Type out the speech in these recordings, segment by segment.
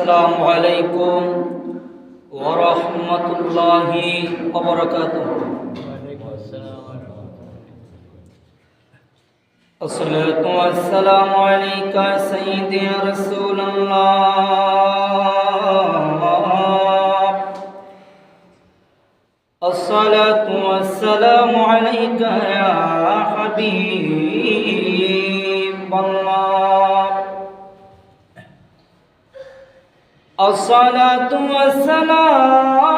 السلام عليكم ورحمة الله وبركاته. الصلاة والسلام عليك سيدي رسول الله. الصلاة والسلام عليك يا حبيب والصلاة والسلام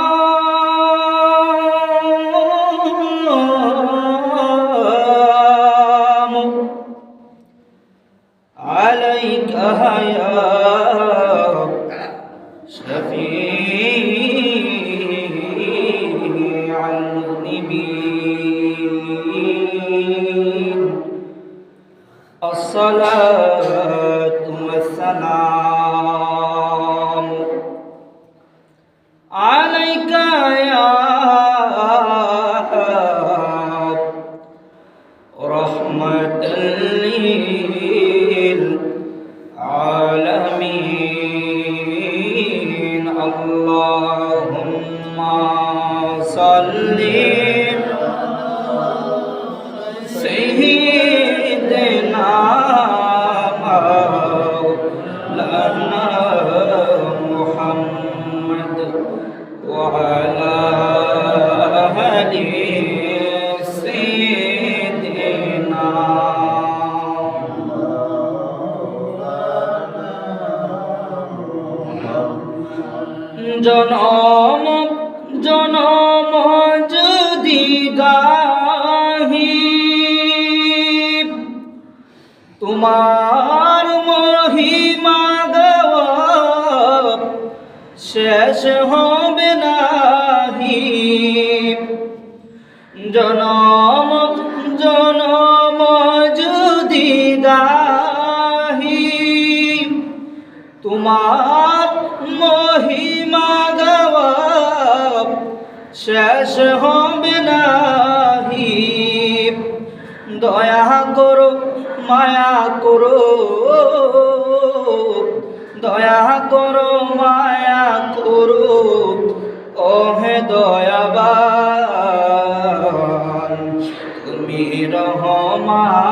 শেষ হবে নাহি। দয়া করো, মায়া করো। দয়া করো, মায়া করো। ওহে দয়াবান, তুমি রহমান।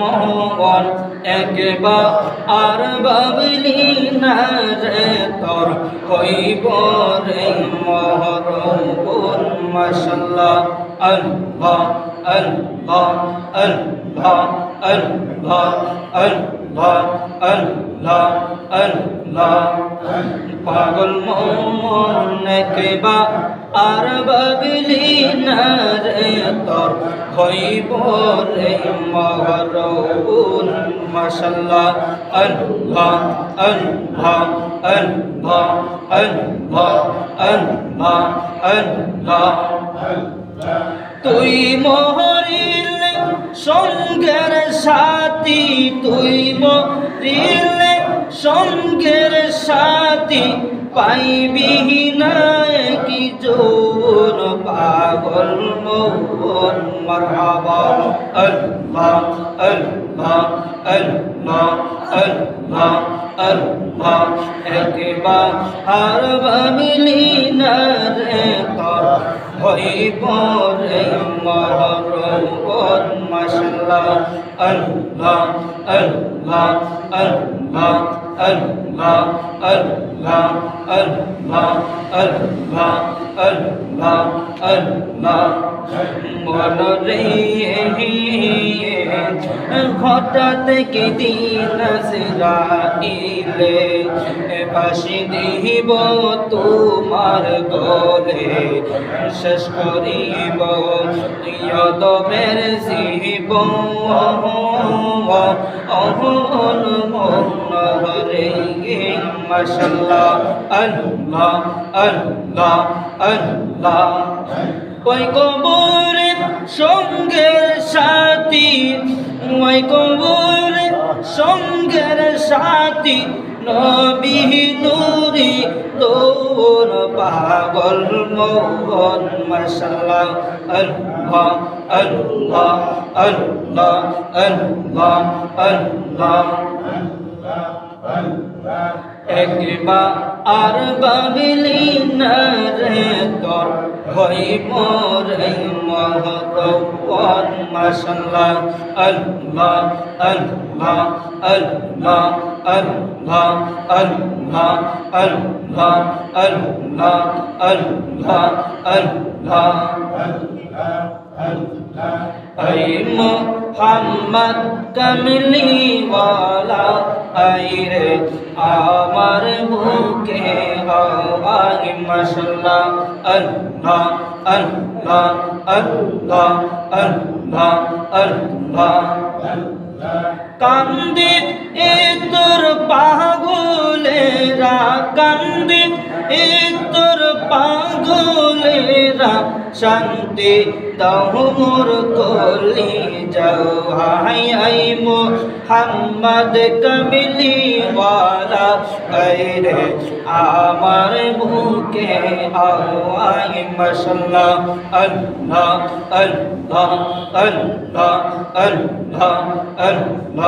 মহর একবা আর বাবলি না রে তোর কইব রে মহর মশলা আলবা আলবা আলবা আলবা আলবা আল্লাহ আল্লাহ পাগল মন একবা আর বাবলি না রে তোর হইব রে মহরুন, মাশাল্লাহ, আল্লাহ আল্লাহ আল্লাহ আল্লাহ আল্লাহ আল্লাহ। তুই মহরিল, সঙ্গের সাথী, তুই মরিল সঙ্গের সাথী পাইবি না কি জোর পাগল মোহন মারহাবা। আল্লাহ আল্লাহ আল্লাহ আল্লাহ আল্লাহ। একবার আর বামিলি না রে কর হইব রে মহরম মাশাল্লাহ। আল্লাহ আল্লাহ আল্লাহ আল্লাহ। আল্লাহ আল্লাহ আল্লাহ আল্লাহ আল্লাহ মন রে হঠাৎ কি দিন সিরাইলে বাসি দিব তোমার গলে শেষ করিব ইয়দমের জীব অহন মন হরে মাশাল্লাহ, আল্লাহ আল্লাহ আল্লাহ। ওই কবরে সঙ্গের সাথী, ওই কবরে সঙ্গের সাথী, নবী নুরি তোর পাগল মোহন, মশাল্লাহ, আল্লাহ আল্লাহ আল্লাহ আল্লাহ আল্লাহ। আর বাবলি না রে তোর হই মোর মহরবন মাশাল্লাহ আল্লাহ আল্লাহ আল্লাহ আল্লাহ আল্লাহ আল্লাহ আল্লাহ আল্লাহ আল্লাহ। اے محمد کملی والا اے رے আমার বুকে আওয়াজ মাশাআল্লাহ আল্লাহ আল্লাহ আল্লাহ আল্লাহ আল্লাহ আল্লাহ। কান্দে এ তোর পাগলেরা কান্দে এ তোর পাগলেরা শান্তি দাও মোর কলি যাও। হাই আই মোহাম্মদ কমলি ওয়ালা রে, আমার বুকে আওয়াই মাশাল্লাহ, আল্লাহ আল্লাহ আল্লাহ আল্লাহ আল্লাহ।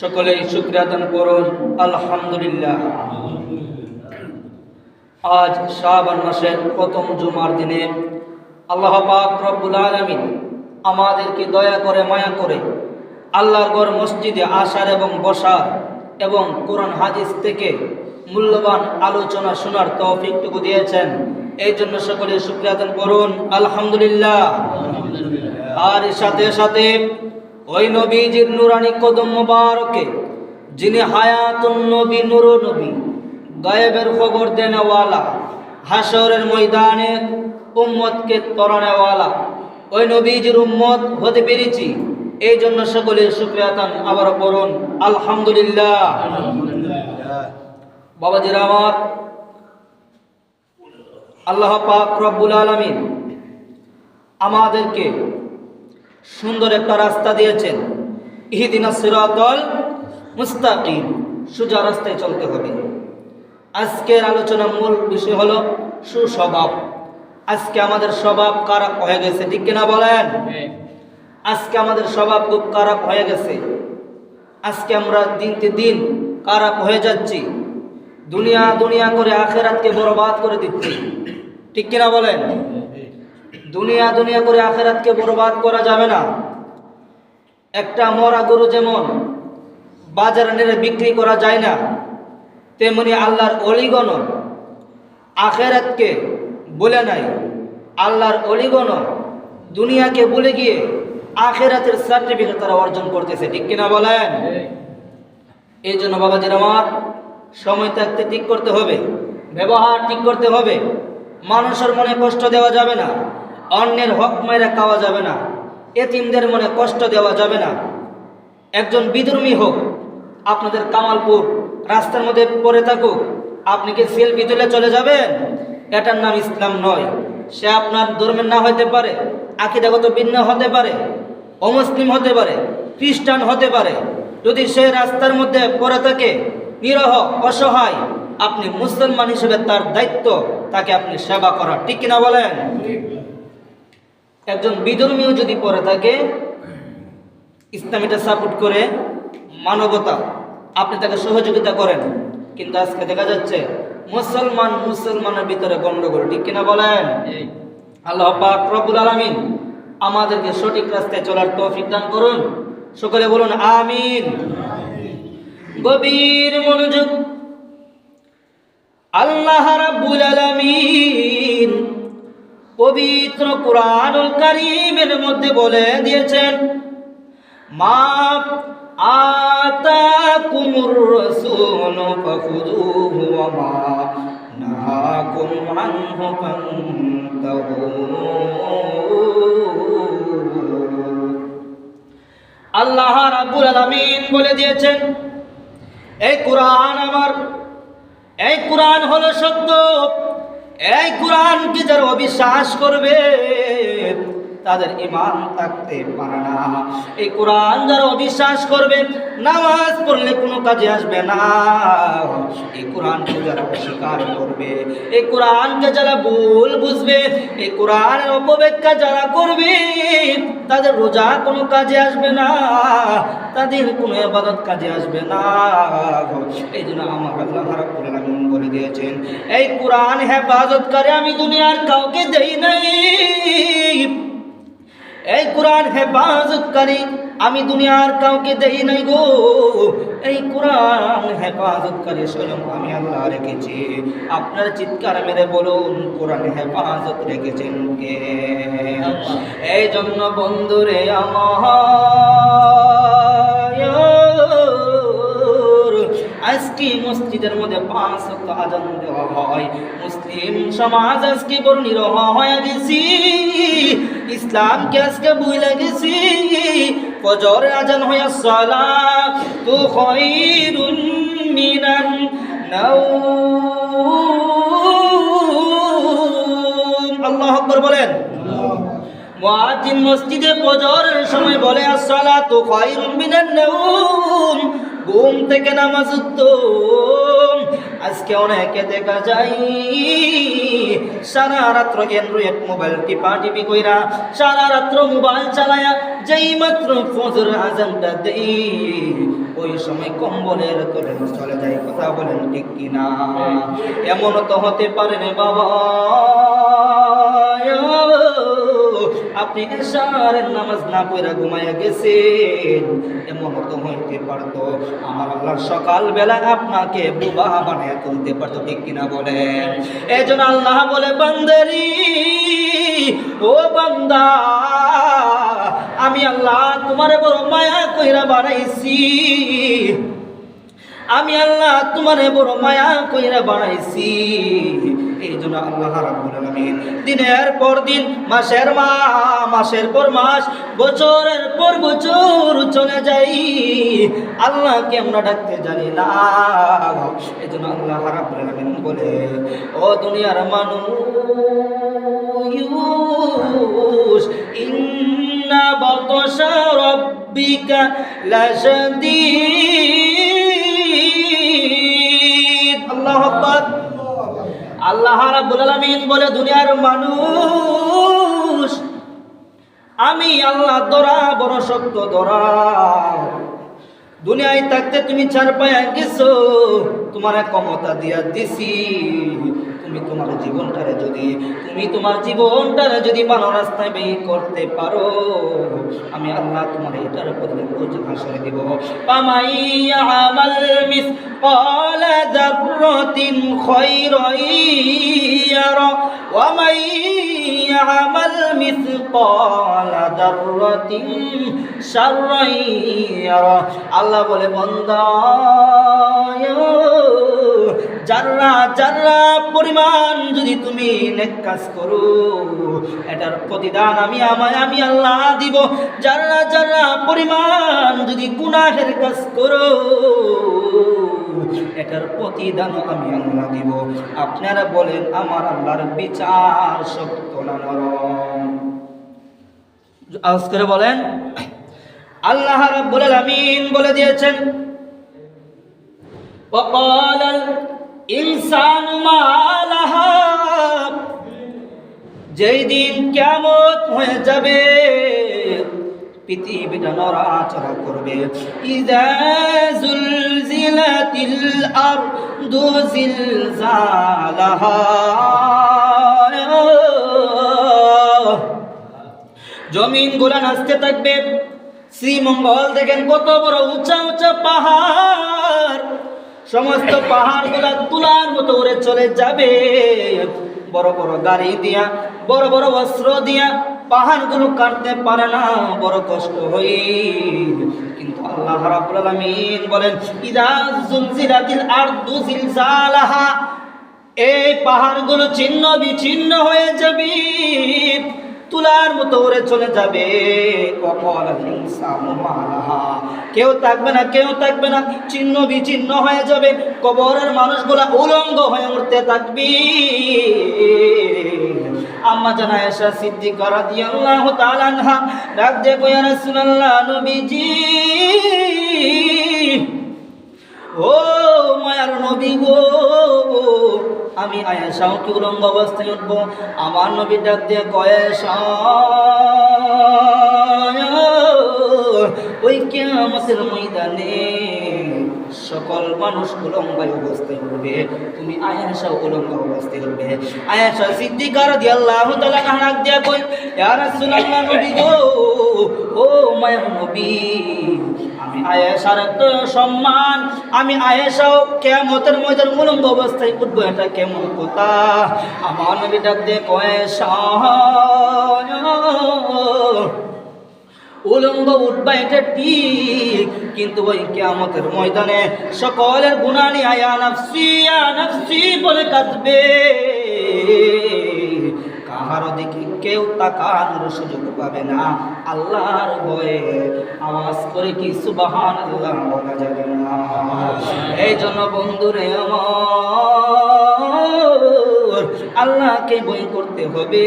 সকলেই শুকরিয়া দান করুন। আলহামদুলিল্লাহ। আজ শাবান মাসের প্রথম জুমার দিনে আল্লাহ পাক রব্বুল আলামিন আমাদেরকে দয়া করে, মায়া করে আল্লাহর গড় মসজিদে আসার এবং বসার এবং কোরআন হাদিস থেকে মূল্যবান আলোচনা শোনার তৌফিকটুকু দিয়েছেন। এই জন্য সকলে শুক্রিয়া আদান করুন। আলহামদুলিল্লাহ। আর সাথে সাথে ওই নবীজির নুরানি কদম মোবারকে যিনি হায়াতুন নবী নুর নবী গায়েবের খবর দেনেওয়ালা হাসরের ময়দানে উম্মতকে তরণেওয়ালা ওই নবীজির উম্মত হতে পেরেছি। এই জন্য সকলে শুক্রিয়াতান আবার পড়ুন আলহামদুলিল্লাহ। বাবাজিরা আমার আল্লাহ পাক রব্বুল আলমিন আমাদেরকে সুন্দর একটা রাস্তা দিয়েছেন। ইহিদিনা সিরাতল মুস্তাকিম সোজা রাস্তায় চলতে হবে। আজকের আলোচনার মূল বিষয় হলো সুস্বভাব। আজকে আমাদের স্বভাব খারাপ হয়ে গেছে ঠিক কিনা বলেন? আজকে আমাদের স্বভাব খুব খারাপ হয়ে গেছে। আজকে আমরা দিনকে দিন খারাপ হয়ে যাচ্ছি। দুনিয়া দুনিয়া করে আখেরাতকে বরবাদ করে দিচ্ছি। ঠিক কিনা বলেন? দুনিয়া দুনিয়া করে আখেরাতকে বরবাদ করা যাবে না। একটা মরা গরু যেমন বাজারে নেড়ে বিক্রি করা যায় না, তেমনি আল্লাহর অলিগণ আখেরাতকে বলে নাই। আল্লাহর অলিগণ দুনিয়াকে বলে গিয়ে আখেরাতের সার্টিফিকেট তারা অর্জন করতেছে, ঠিক কিনা বলেন? এই জন্য বাবাজির আমার, সময় থাকতে ঠিক করতে হবে, ব্যবহার ঠিক করতে হবে, মানুষের মনে কষ্ট দেওয়া যাবে না। অন্যের হক মেরে খাওয়া যাবে না। এতিমদের মনে কষ্ট দেওয়া যাবে না। একজন বিধর্মী হোক, আপনাদের কামালপুর রাস্তার মধ্যে পড়ে থাকুক, আপনি কি সেলফি তুলে চলে যাবেন? এটার নাম ইসলাম নয়। সে আপনার ধর্মের না হতে পারে, আকিদাগত ভিন্ন হতে পারে, অমুসলিম হতে পারে, খ্রিস্টান হতে পারে। যদি সে রাস্তার মধ্যে পড়ে থাকে, নিরহ, অসহায়, আপনি মুসলমান হিসেবে তার দায়িত্ব, তাকে আপনি সেবা করা। ঠিক কিনা বলেন? একজন বিধর্মীও যদি পড়ে থাকে ইসলামীটা সাপোর্ট করে মানবতা আপনি তাকে সহযোগিতা করেন। কিন্তু আজকে দেখা যাচ্ছে মুসলমান মুসলমানের ভিতরে গন্ডগোল ঠিক কিনা বলেন? আল্লাহ পাক রব্বুল আলামিন আমাদেরকে সঠিক রাস্তায় চলার তৌফিক দান করুন। সকলে বলুন আমিন। গভীর মনোযোগ। আল্লাহ রাব্বুল আলামিন পবিত্র কোরআনুল কারীমের মধ্যে বলে দিয়েছেন, মা আতাকুমুর রাসূল ফাখুযুহু ওয়া মা নাহাকুম আনহু ফান্তাহু আল্লাহ রাব্বুল আলামিন বলে দিয়েছেন, এই কোরআন আমার, এই কোরআন হলো সত্য। এই কোরআনকে যারা অবিশ্বাস করবে? তাদের ইমান থাকতে পারে না। এই কোরআন যারা অবিশ্বাস করবে, নামাজ পড়লে কোনো কাজে আসবে না। এই কোরআনকে যারা অস্বীকার করবে, এই কোরআনকে যারা ভুল বুঝবে, এই কোরআনের অপব্যাখ্যা যারা করবে, তাদের রোজা কোনো কাজে আসবে না, তাদের কোনো আবাদত কাজে আসবে না। এই জন্য আমার আল্লাহ রাব্বুল আলামিন বলে দিয়েছেন, এই কোরআন হেফাজত করে আমি দুনিয়ার কাউকে দেই নাই। এই কোরআন হেফাজতকারী আমি দুনিয়ার কাউকে দেই নাই গো। এই কোরআন হেফাজতকারী স্বয়ং আমি আল্লাহ রেখেছি। আপনার চিৎকার মেরে বলুন কোরআন হেফাজত রেখেছেন কে? এই জন্য বন্ধুরে আমার আজকে মসজিদের মধ্যে পাঁচ ওয়াক্ত আজান দেওয়া হয়। মুসলিম সমাজ আজকে বড় নিরহ হয়ে গেছি। ইসলামকে আজকে বুঝলে গেছি। ফজর আজান হয়ে সালা তো খৈরুন মিনান নাউম আল্লাহ আকবর বলেন। মসজিদে ফজরের সময় বলে, আসসালাতু খায়রুম মিনান নাওম। ঘুম থেকে নামাজ উত্তম। আজকে অনেকে দেখা যায়, সারা রাত্র অ্যান্ড্রয়েড মোবাইল টিপা টিপি কইরা, সারা রাত্র মোবাইল চালায়া যেই মাত্র ফজর আজানটা দেই, ওই সময় কম্বলের তোলে চলে যায়, কথা বলেন ঠিক কিনা? এমন তো হতে পারে বাবা। আপনি এশারের নামাজ না পড়া ঘুমাইয়া গেছেন এমন তো হইতে পারতো। আমার আল্লাহ সকাল বেলা আপনাকে বুবা বানায় তুলতে পারতো, ঠিক কিনা বলেন? এই জন্য আল্লাহ বলে, বান্দারি, ও বান্দা, আমি আল্লাহ তোমার বড় মায়া কইরা বানাইছি। আমি আল্লাহ তোমারে বড় মায়া কইরে বানাইছি। এই জন্য আল্লাহ রাব্বুল আলামিন দিনের পর দিন, মাসের মা, মাসের পর মাস, বছরের পর বছর চলে যাই। আল্লাহকে আমরা ডাকতে জানি না। এই জন্য আল্লাহ রাব্বুল আলামিন বলে, ও দুনিয়ার মানুষ, ইন্না বতসা রব্বিকা লাশাদীদ মোহাম্মদ। আল্লাহ রাব্বুল আলামিন বলে, দুনিয়ার মানুষ, আমি আল্লাহ দরা বড় শক্ত দরা দুনিয়ায় থাকতে তুমি চার পায়া গেছো, তোমার ক্ষমতা দিয়া দিছি। তুমি তোমার জীবনটারে যদি তুমি তোমার জীবনটারে যদি ভালো রাস্তায় বের করতে পারো আমি আল্লাহ তোমার এটার উপরে বোঝ হাসরে দিব পামাই আমাল মিস قال ذرة خيرا يرى ومن يعمل مثقال ذرة شرا يرى আল্লাহ বলে বন্দা যারা যারা পরিমাণ যদি তুমি নেক কাজ করো এটার প্রতিদান আমি আমায় আমি আল্লাহ দিব যারা যারা পরিমাণ যদি গুনাহের কাজ করো এটার প্রতিদান আমি আল্লাহ দিব আপনারা বলেন আমার আল্লাহর বিচার সত্য না নরম আওয়াজ করে বলেন আল্লাহ রাব্বুল আলামিন বলে দিয়েছেন وقال ইনসান যেই দিন কেমন হয়ে যাবে, পৃথিবী নড়াচড়া করবে। ইদা জুলজিলাতিল আরদু জিলজালাহা। জমিনগুলা নাচতে থাকবে, শ্রীমঙ্গল দেখেন কত বড় উঁচা উঁচা পাহাড়। সমস্ত পাহাড়গুলা তুলার মতো উড়ে চলে যাবে। বড় বড় গাড়ি দিয়া, বড় বড় অস্ত্র দিয়া পাহাড়গুলো কাটতে পারে না, বড় কষ্ট হই কিন্তু আল্লাহ রাব্বুল আলামিন বলেন, ইদা জুলজিলাতিল আরদু জিলজালাহা এই পাহাড়গুলো ছিন্ন বিচ্ছিন্ন হয়ে যাবে। তুলার মতো উড়ে চলে যাবে। কেউ থাকবে না, কেউ থাকবে না চিহ্ন বিচ্ছিন্ন হয়ে যাবে। কবরের মানুষগুলা উলঙ্গ হয়ে উঠতে থাকবি। আম্মা জানা এসা সিদ্দিক রাদিয়াল্লাহু তাআলা আনহা ডাক দিয়ে কইয়া রাসূলুল্লাহ নবীজি। আমি আয়েশাও কি উলঙ্গ অবস্থায় উঠবো। আমার নবী ডাক দিয়ে কয়েশা ওই কেয়ামতের ময়দানে সকল মানুষ উলঙ্গ অবস্থায় উঠবে তুমি আয়েশা উলঙ্গ অবস্থায় উঠবে। আয়েশা সিদ্দিকার দিয়ে আল্লাহ তাআলা কাহাক দিয়া কই ইয়া রাসূলুল্লাহ নবী গো, ও মায়ার নবী আয়েশার এত সম্মান। আমি আয়েশাও কেমতের ময়দান উলঙ্গ অবস্থায় উঠবো, এটা কেমন কথা? আমার নবী ডাক উলঙ্গ উঠবা, এটা ঠিক। কিন্তু ওই কেয়ামতের ময়দানে সকলের গুণানি আয়া নাফসি আ নাফসি বলে কাঁদবে। কাহারও দিকে কেউ তাকানোর সুযোগ পাবে না। আল্লাহর ভয়ে আওয়াজ করে কি সুবাহান আল্লাহ বলা যাবে না? এই জন্য বন্ধুরে আমার আল্লাহকে বই করতে হবে।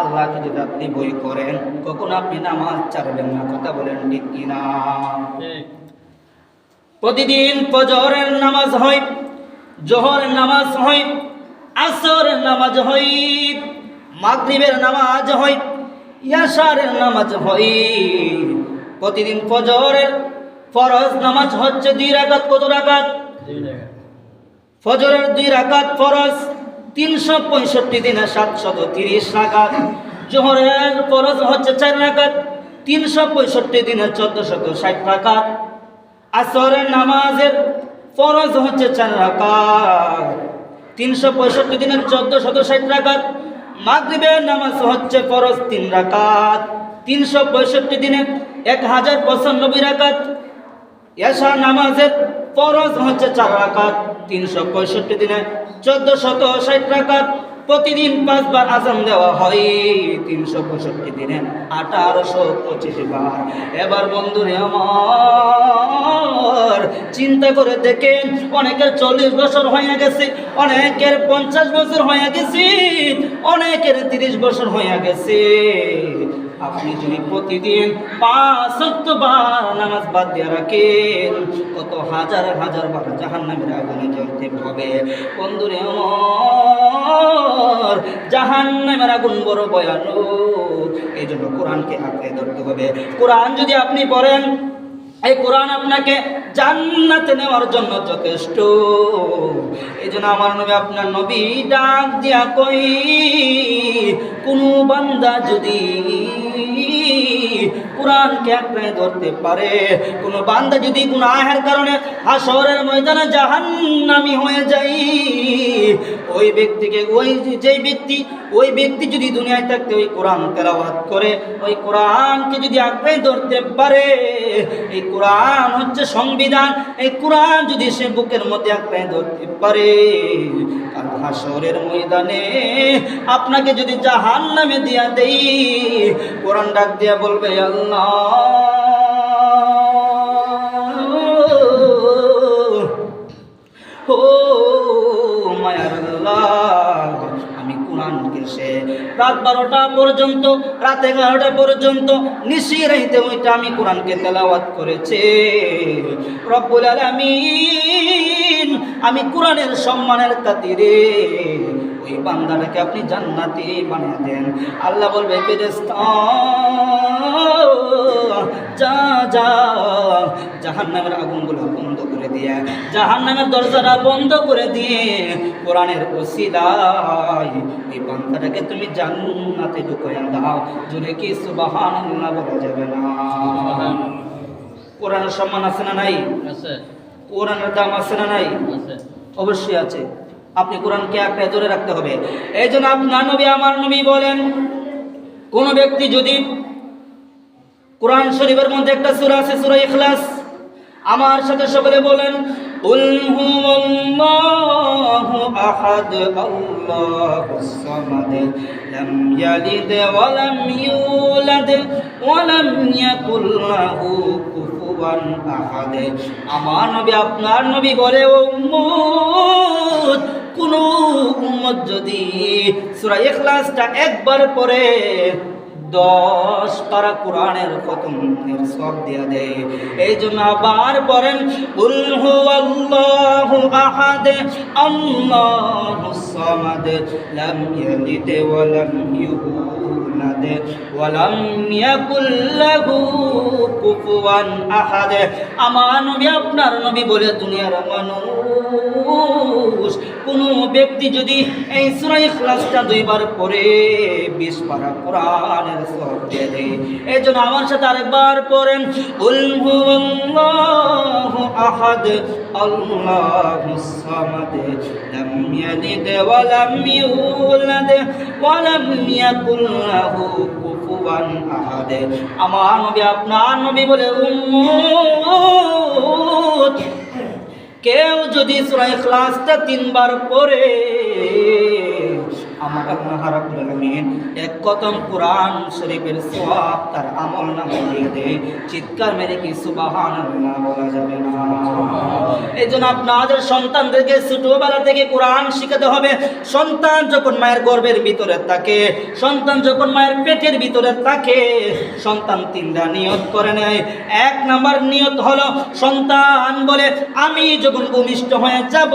আল্লাহকে যদি আপনি বই করেন কখন আপনি নামাজ ছাড়বেন না কথা বলেন ঠিক কিনা? প্রতিদিন ফজরের নামাজ হয় জোহরের নামাজ হয় আসরের নামাজ হয়। মাগরিবের নামাজ হয় ইয়াশারের নামাজ হয়। প্রতিদিন ফজরের ফরজ নামাজ হচ্ছে দুই রাকাত কত রাকাত? ফজরের দুই রাকাত ফরজ তিনশো পঁয়ষট্টি দিনে সাতশত তিরিশ রাকাত। জোহরের ফরজ হচ্ছে চার রাকাত তিনশো পঁয়ষট্টি দিনে চোদ্দশত ষাট রাকাত। আসরের নামাজের ফরজ হচ্ছে চার রাকাত তিনশো পঁয়ষট্টি দিনের চোদ্দ শত ষাট রাকাত। মাগরিবের নামাজ হচ্ছে ফরজ তিন রাকাত, তিনশো পঁয়ষট্টি দিনে এক হাজার পঁচানব্বই রাকাত এশা নামাজের ফরজ হচ্ছে চার রাকাত, তিনশো পঁয়ষট্টি দিনে চোদ্দ শত ষাট রাকাত প্রতিদিন পাঁচবার আজান দেওয়া হয়, তিনশো পঁয়ষট্টি দিনে, আঠারোশো পঁচিশ বার। এবার বন্ধুরে আমার, চিন্তা করে দেখেন, অনেকের চল্লিশ বছর হয়ে গেছে, অনেকের পঞ্চাশ বছর হয়ে গেছে, অনেকের তিরিশ বছর হয়ে গেছে। আপনি যদি প্রতিদিন নামাজ বাদ দিয়ে রাখেন, কত হাজার হাজার বার জাহান নামের আগুনে জ্বলতে হবে। বন্ধুরে জাহান নামের আগুন বড় বয়ানো এই জন্য কোরআনকে আঁকড়ে ধরতে হবে। কোরআন যদি আপনি পড়েন এই কোরআন আপনাকে জান্নাতে নেওয়ার জন্য যথেষ্ট। এই জন্য আমার নবী আপনার নবী ডাক দিয়া কই কোন বান্দা যদি কোরআনকে আঁকড়ে ধরতে পারে, কোন বান্দা যদি কোন আহের কারণে হাসরের ময়দানে জাহান্নামি হয়ে যায় ওই ব্যক্তিকে, ওই যেই ব্যক্তি, ওই ব্যক্তি যদি দুনিয়ায় থাকতে ওই কোরআন তেলাওয়াত করে, ওই কোরআনকে যদি আঁকড়ে ধরতে পারে, এই কোরআন হচ্ছে সংবিধান, এই কোরআন যদি সে বুকের মধ্যে আঁকড়ে ধরতে পারে হাসরের ময়দানে আপনাকে যদি জাহান নামে দিয়া দেই, কোরআন ডাক দিয়া বলবে, আল্লাহ, ও আমি কোরআনকে সে রাত বারোটা পর্যন্ত, রাত এগারোটা পর্যন্ত, নিশি রাইতে ওইটা আমি কোরআনকে তেলাওয়াত করেছে। রব্বুল আলামিন, আমি কোরআনের সম্মানের খাতিরে ওই বান্দাটাকে আপনি জান্নাতি বানিয়ে দেন। আল্লাহ বলবে, ফেরেশতা, যা যা, জাহান্নামের আগুনগুলো বন্ধ করে দিয়ে। জাহান্নামের দরজাটা বন্ধ করে দিয়ে কোরআনের ওসিলায় এই বান্দাটাকে তুমি জান্নাতে ঢুকাইয়া দাও। জুড়ে কি সুবহানাল্লাহ বলা যাবে না? কোরআনের সম্মান আছে না নাই? আছে। কোরআনের দাম আছে না নাই? আছে। অবশ্যই আছে। আপনি কোরআনকে আঁকড়ে ধরে রাখতে হবে। এই জন্য আপনার নবী আমার নবী বলেন কোন ব্যক্তি যদি কোরআন শরীফের মধ্যে একটা সূরা আছে সূরা ইখলাস আমার সাথে সকলে বলেন লাম ইয়ালিদ ওয়া লাম ইউলাদ, ওয়া লাম ইয়াকুল লাহু আমার নবী, আপনার নবী বলে উম্মত, কোন উম্মত যদি সূরা ইখলাসটা একবার পড়ে দশ পারা কোরআনের খতমের সব দেয়া দেয়। এই জন্য আবার বলেন, উল হুয়াল্লাহু আহাদ আল্লাহুস সামাদ, লাম ইয়ালিদ আহাদ। আমার নবী, আপনার নবী বলে দুনিয়ার মানুষ। কোন ব্যক্তি যদি এই সূরা ইখলাসটা দুইবার পড়ে 20 পারা দিয়ে দেয়। এই জন্য আমার সাথে আরেকবার পড়েন আহাদ আল্লাহুস সামাদ, লাম ইয়ালিদ ওয়া লাম ইউলাদ ওয়া লাম ইয়াকুল লাহু কুফুয়ান আহাদ। আমার নবী আপনার নবী বলে, উম্মত, কেউ যদি সূরা ইখলাসটা তিনবার পড়ে আমার আল্লাহ রাব্বুল আলামিন এক কদম কোরআন শরীফের সওয়াব তার আমল নামে দিয়ে দেয়। চিৎকার মেরে কি সুবহানাল্লাহ বলা যাবে না। আপনাদের সন্তানদেরকে ছোটবেলা থেকে কোরআন শিখাতে হবে। সন্তান যখন মায়ের গর্ভের ভিতরে থাকে সন্তান যখন মায়ের পেটের ভিতরে থাকে সন্তান তিনটা নিয়ত করে নেয়। এক নাম্বার নিয়ত হলো সন্তান বলে আমি যখন ভূমিষ্ঠ হয়ে যাব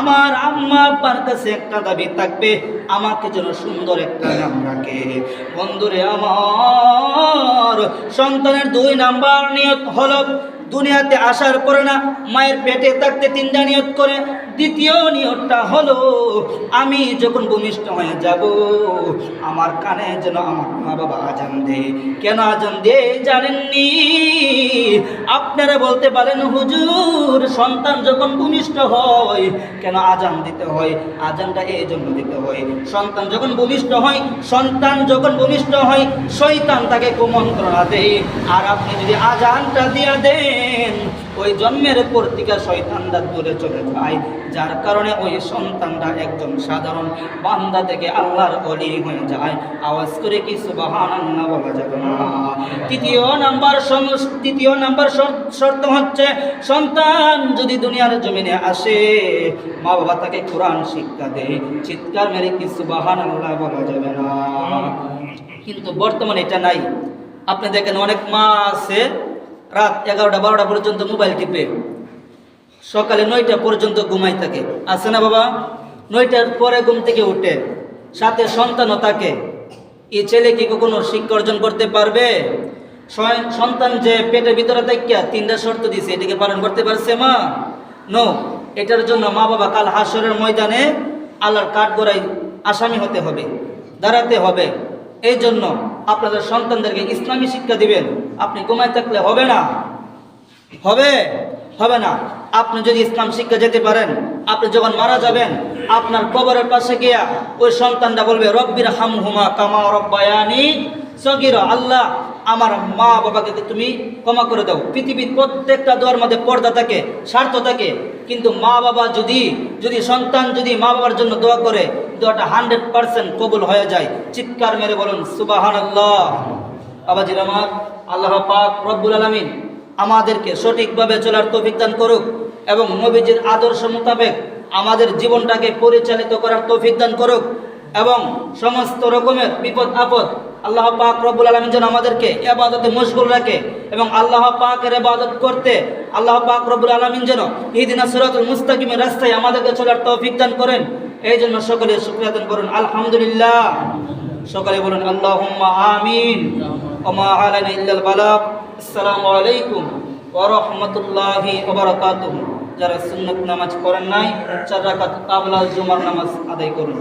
আমার আম্মা আব্বার কাছে একটা দাবি থাকবে, আমাকে যেন সুন্দর একটা নাম রাখে। বন্ধুরে আমার, সন্তানের দুই নাম্বার নিয়ত হলো দুনিয়াতে আসার পরে না মায়ের পেটে থাকতে তিনটা নিয়ত করে, দ্বিতীয় নিয়তটা হলো, আমি যখন ভূমিষ্ঠ হয়ে যাব, আমার কানে যেন আমার মা বাবা আজান দে কেন আজান দে জানেননি? আপনারা বলতে পারেন, হুজুর, সন্তান যখন ভূমিষ্ঠ হয়, কেন আজান দিতে হয়? আজানটা এই জন্য দিতে হয়। সন্তান যখন ভূমিষ্ঠ হয়, সন্তান যখন ভূমিষ্ঠ হয় শৈতান তাকে কুমন্ত্রণা দেয়। আর আপনি যদি আজানটা দিয়া দেন করেন। ওই জন্মের পর থেকে শয়তানরা দূরে চলে যায়, যার কারণে ওই সন্তানরা একজন সাধারণ বান্দা থেকে আল্লাহর অলি হয়ে যায়। আওয়াজ করে কি সুবহানাল্লাহ বলা যাবে না? তৃতীয় নাম্বার তৃতীয় নাম্বার শর- শর্ত হচ্ছে, সন্তান যদি দুনিয়ার জমিনে আসে মা বাবা তাকে কোরআন শিক্ষা দেয় চিৎকার মেরে কি সুবহানাল্লাহ বলা যাবে না? কিন্তু বর্তমানে এটা নাই। আপনি দেখেন অনেক মা আছে রাত এগারোটা বারোটা পর্যন্ত মোবাইল টিপে। সকালে নয়টা পর্যন্ত ঘুমাই থাকে। আছে না বাবা? নয়টার পরে ঘুম থেকে উঠে। সাথে সন্তানও থাকে। এই ছেলে কি কখনো শিক্ষা অর্জন করতে পারবে? সন্তান যে পেটের ভিতরে থাকিয়া তিনটা শর্ত দিছে, এটাকে পালন করতে পারছে মা? নো এটার জন্য মা বাবা কাল হাসরের ময়দানে আল্লাহর কাঠগড়াই আসামি হতে হবে, দাঁড়াতে হবে। এই জন্য আপনাদের সন্তানদেরকে ইসলামী শিক্ষা দিবেন। আপনি ঘুমায় থাকলে হবে না। হবে? হবে না। আপনি যদি ইসলাম শিক্ষা যেতে পারেন, আপনি যখন মারা যাবেন, আপনার কবরের পাশে গিয়া ওই সন্তানটা বলবে রব্বির হাম হুমা কামা রব্বায়ানি সগির আল্লাহ। আমার মা বাবাকে তুমি ক্ষমা করে দাও। পৃথিবীর প্রত্যেকটা দোয়ার মধ্যে পর্দা থাকে, স্বার্থ থাকে। কিন্তু মা বাবা যদি যদি সন্তান যদি মা বাবার জন্য দোয়া করে, দোয়াটা হান্ড্রেড পার্সেন্ট কবুল হয়ে যায়। চিৎকার মেরে বলুন সুবাহান আল্লাহ আবাজির আল্লাহ পাক রব্বুল আলমিন আমাদেরকে সঠিকভাবে চলার তৌফিক দান করুক এবং নবীজির আদর্শ মোতাবেক আমাদের জীবনটাকে পরিচালিত করার তৌফিক দান করুক এবং সমস্ত রকমের বিপদ আপদ আল্লাহ পাক রব্বুল আলমিন যেন আমাদেরকে এবাদতে মশগুল রাখে এবং আল্লাহ পাকের এবাদত করতে আল্লাহ পাক রব্বুল আলমিন যেন ইদিনা সুরাতুল মুস্তাকিমের রাস্তায় আমাদেরকে চলার তৌফিক দান করেন। এই জন্য সকলে শুক্রিয়া দান করুন। আলহামদুলিল্লাহ। সকলে বলুন, আল্লাহুম্মা আমিন। আসসালামু আলাইকুম ওয়া রাহমাতুল্লাহি ওয়া বারাকাতুহু। যারা সুন্নাত নামাজ করেন নাই, চার রাকাত কাবলা জুমার নামাজ আদায় করুন।